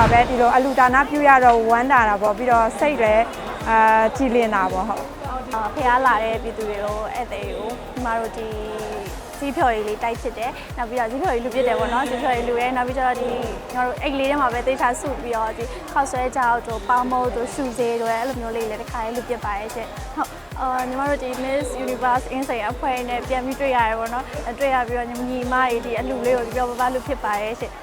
ပါပဲဒီလိုအလူဒါနပြုရတော့ဝမ်းတာတာပေါ့ပြီးတော့စိတ်လည်းအာကြည်လင်တာပေါ့ဟုတ်အာဖះလာတဲ့ပြည်သူတွေကိုဧည့်သည်ကိုဒီမှာတို့ဒီစီးဖြော်ရည်လေးတိုက်ဖြစ်တယ်နောက်ပြီးတော့စီးဖြော်ရည်လူပြစ်တယ်ပေါ့နော်စီးဖြော်ရည်လူရဲနောက်ပြီးတော့ဒီကျွန်တော်တို့အိတ်ကလေးထဲမှာပဲသေချာစုပြီးတော့ဒီခောက်ဆွဲကြောက်တို့ပေါင်းမိုးတို့ရှူစေတို့အဲ့လိုမျိုးလေးလည်းတစ်ခါလေးလူပြစ်ပါရဲ့ရှင့်ဟုတ်အာညီမတို့ဒီ Miss Universe Insight အဖွဲ့နဲ့ပြန်ပြီးတွေ့ရတယ်ပေါ့နော်အဲ့တွေ့ရပြီးတော့ညီမညီမကြီးဒီအလူလေးကိုဒီပြောပပလူဖြစ်ပါရဲ့ရှင့်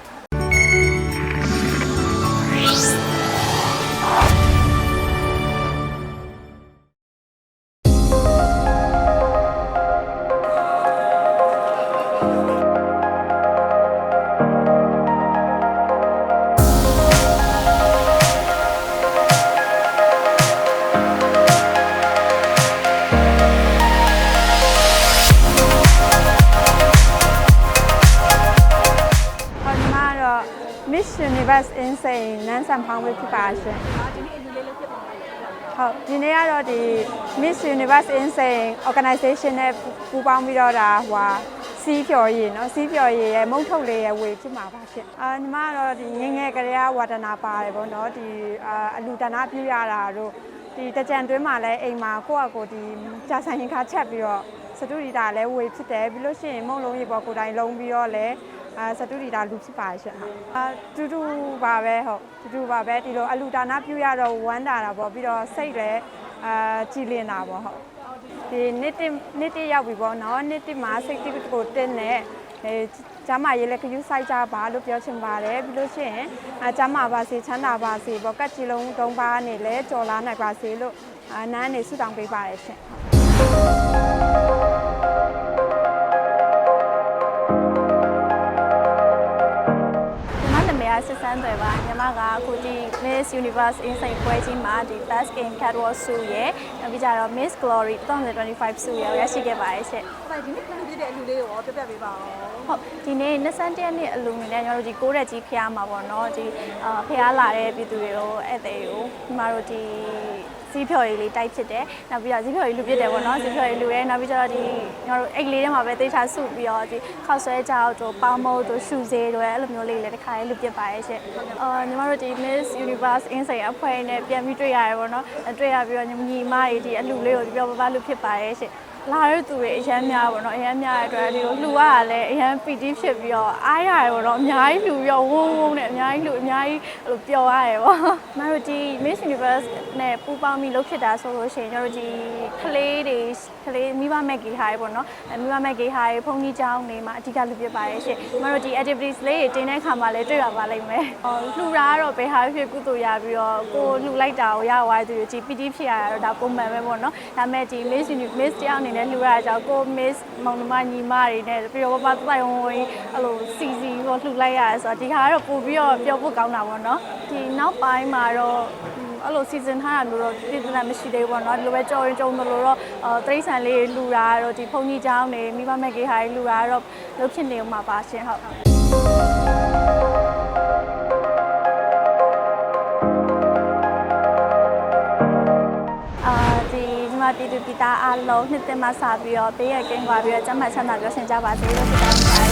Miss Universe in Sein နန်းဆန်ဖောင်းပဲဖြစ်ပါရှင်ဟုတ်ဒီနေ့ကတော့ဒီ Miss Universe in Sein organization နဲ့ပူးပေါင်းပြီးတော့ဒါဟွာစီးပြော်ရည်နော်စီးပြော်ရည်ရဲ့မုံထုတ်လေးရဲ့ဝေဖြစ်မှာပါဖြစ်အာညီမကတော့ဒီငငယ်ကလေးကဝါဒနာပါတယ်ဗောနော်ဒီအာအလူတနာပြရတာတို့ဒီတကြံတွင်းမှာလဲအိမ်မှာကိုယ့်အကိုဒီကြာဆိုင်ရင်ခါချက်ပြီးတော့စတုရီတာလဲဝေဖြစ်တယ်ပြီးလို့ရှိရင်မုံလုံးရေပေါ်ကိုယ်တိုင်လုံးပြီးတော့လဲ အာစတူဒီတာလူဖြစ်ပါရဲ့ရှင်အာတူတူပါပဲဟုတ်တူတူပါပဲဒီလိုအလူဒါနပြုရတော့ဝမ်းတာတာပေါ့ပြီးတော့စိတ်လည်းအာကြည်လင်တာပေါ့ဟုတ်ဒီနေ့တစ်နေ့တစ်ရောက်ပြီပေါ့နော်နေ့တစ်မှာစိတ်တစ်ကိုတင်းနေအဲကျမရေးလည်းခယူးဆိုင်ကြပါလို့ပြောချင်ပါတယ်ပြီးလို့ရှိရင်အာကျမပါစေချမ်းသာပါစေပေါ့ကတ်ကြီးလုံးတုံးပါနေလဲကြော်လာနိုင်ပါစေလို့အာနန်းနေဆုတောင်းပေးပါတယ်ရှင် စစ်စန်းသွယ်ပါညီမကအခုဒီ Miss Universe Insight ပွဲကြီးမှာဒီ Best Game Catwalk ဆုရယ်နောက်ပြီးကြတော့ Miss Glory 2025ဆုရယ်ရရှိခဲ့ပါတယ်ရှင့်ဟုတ်ပါဒီနေ့ခဏပြည့်တဲ့အလူလေးကိုရောပြပြပေးပါဦးဟုတ်ဒီနေ့21ရက်နေ့အလူငွေနဲ့ညီမတို့ဒီ6ရက်ကြီးဖျားမှာပေါ့နော်ဒီအာဖျားလာတဲ့ပြည်သူတွေကိုဧည့်သည်ကိုညီမတို့ဒီ စီးဖြော်ရည်လေးတိုက်ဖြစ်တယ်နောက်ပြီးတော့စီးဖြော်ရည်လူပြစ်တယ်ပေါ့နော်စီးဖြော်ရည်လူရဲနောက်ပြီးတော့ဒီညီမတို့အိတ်ကလေးထဲမှာပဲသေချာစုပြီးတော့ဒီခောက်ဆွဲကြောက်တို့ပေါင်းမိုးတို့ရှူစေတို့အဲ့လိုမျိုးလေးလည်းတစ်ခါလေးလူပြစ်ပါရဲ့ရှင့်အာညီမတို့ဒီ Miss Universe Insight အဖွဲ့နဲ့ပြန်ပြီးတွေ့ရတယ်ပေါ့နော်အဲ့တွေ့ရပြီးတော့ညီမညီမကြီးဒီအလူလေးကိုဒီပြောပပလူဖြစ်ပါရဲ့ရှင့် လာတဲ့သူတွေအရန်များပေါ့နော်အရန်များတဲ့အတွက်ဒီလိုလှူရတာလည်းအရန်ပီတိဖြစ်ပြီးတော့အားရတယ်ပေါ့နော်အများကြီးလှူပြီးတော့ဝုန်းဝုန်းနဲ့အများကြီးလှူအများကြီးအဲ့လိုပျော်ရတယ်ပေါ့မတို့ဒီ Miss Universe နဲ့ပူးပေါင်းပြီးလုပ်ဖြစ်တာဆိုလို့ရှိရင်ကျွန်တော်တို့ဒီကလေးတွေကလေးမိဘမဲ့ဂေဟာတွေပေါ့နော်အဲမိဘမဲ့ဂေဟာတွေဖုန်ကြီးကျောင်းနေမှာအဓိကလှူဖြစ်ပါရဲ့ရှင်မတို့ဒီ activities လေးတွေတင်တဲ့ခါမှာလည်းတွေ့ရပါလိမ့်မယ်ဟောလှူတာကတော့ဘယ်ဟာဖြစ်ကုသိုလ်ရပြီးတော့ကိုလှူလိုက်တာကိုရသွားတဲ့သူတွေဒီပီတိဖြစ်ရတာတော့ဒါပုံမှန်ပဲပေါ့နော်ဒါပေမဲ့ဒီ Miss Uni Miss တယောက်အနေလှူရတာကြောင့်ကို Miss မောင်နှမညီမတွေနဲ့ပြီးတော့ပပတိုင်ဝင်ဝင်အဲ့လိုစီစီပေါ့လှူလိုက်ရတယ်ဆိုတော့ဒီခါကတော့ပို့ပြီးတော့ပျော်ဖို့ကောင်းတာပေါ့နော်ဒီနောက်ပိုင်းမှာတော့အဲ့လိုစီစဉ်ထားတာမျိုးတော့ပြည်သူလည်းမရှိသေးဘူးပေါ့နော်ဒီလိုပဲကြော်ရင်ကြုံတယ်လို့တော့အဲတရိษံလေးလှူတာတော့ဒီဖုန်ကြီးเจ้าနေမိဘမဲ့ကေဟာလှူတာတော့လုပ်ဖြစ်နေဦးမှာပါရှင်ဟုတ် ဒီညီမပြည်သူပြည်သားအားလုံးနှစ်သက်မှစပြီးတော့ပေးရကင်းသွားပြီးတော့ကျမ်းမာချမ်းသာပြောရှင်ကြပါစေလို့ဆုတောင်းပါ